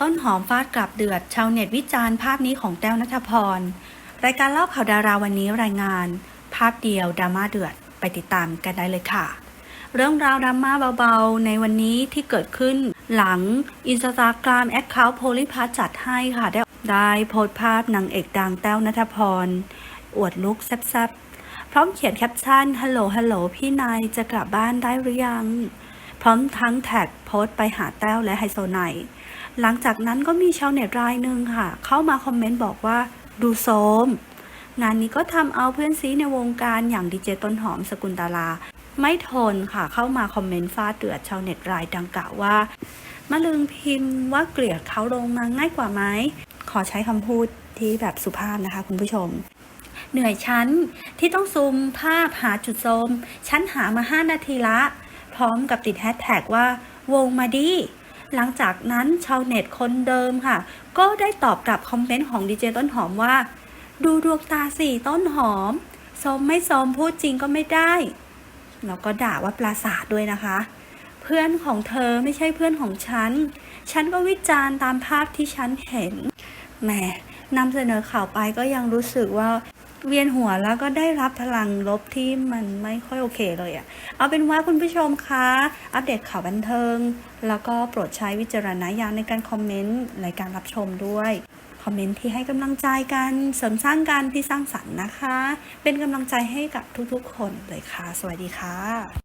ต้นหอมฟาดกลับเดือด ชาวเน็ตวิจารณ์ภาพนี้ของแต้วนัทพร รายการเล่าข่าวดาราวันนี้รายงาน ภาพเดียวดราม่าเดือดไปติดตามกันได้เลยค่ะ เรื่องราวดราม่าเบาๆ ในวันนี้ที่เกิดขึ้นหลังอินสตาแกรมแอคเคาท์โพลิพัทจัดให้ค่ะ ได้ได้โพสต์ภาพนางเอกดังแต้วนัทพร อวดลุกแซ่บๆ พร้อมเขียนแคปชั่นฮัลโหลฮัลโหลพี่นายจะกลับบ้านได้หรือยัง พร้อมทั้งแท็กโพสต์ไปหาแต้วและไฮโซไนหลังจากนั้นก็มีชาวเน็ตรายหนึ่งค่ะ เข้ามาคอมเมนต์บอกว่าดูโซม งานนี้ก็ทำเอาเพื่อนซีในวงการอย่างดีเจต้นหอมสกุลตาลา ไม่ทนค่ะเข้ามาคอมเมนต์ฟาดเดือดชาวเน็ตรายดังกล่าวว่ามะลึงพิมพ์ว่าเกลียดเขาลงมาง่ายกว่าไหมขอใช้คำพูดที่แบบสุภาพนะคะ คุณผู้ชม เหนื่อยฉันที่ต้องซูมภาพหาจุดโซม ฉันหามา5นาทีละ พร้อมกับติดแฮชแท็กว่าวงมาดีหลังจากนั้นชาวเน็ตคนเดิมค่ะ ก็ได้ตอบกลับคอมเมนต์ของดีเจต้นหอมว่า ดูดวงตาสี่ต้นหอมสมไม่สมพูดจริงก็ไม่ได้แล้วก็ด่าว่าปราสาทด้วยนะคะ เพื่อนของเธอไม่ใช่เพื่อนของฉัน ฉันก็วิจารณ์ตามภาพที่ฉันเห็นแหมนำเสนอข่าวไปก็ยังรู้สึกว่า เวียนหัวแล้วก็ได้รับพลังลบที่มันไม่ค่อยโอเคเลยอะเอาเป็นว่าคุณผู้ชมคะ อัปเดตข่าวบันเทิง แล้วก็โปรดใช้วิจารณญาณในการคอมเมนต์ในการรับชมด้วย คอมเมนต์ที่ให้กำลังใจกันเสริมสร้างการที่สร้างสรรค์นะคะ เป็นกำลังใจให้กับทุกๆ คนเลยค่ะ สวัสดีค่ะ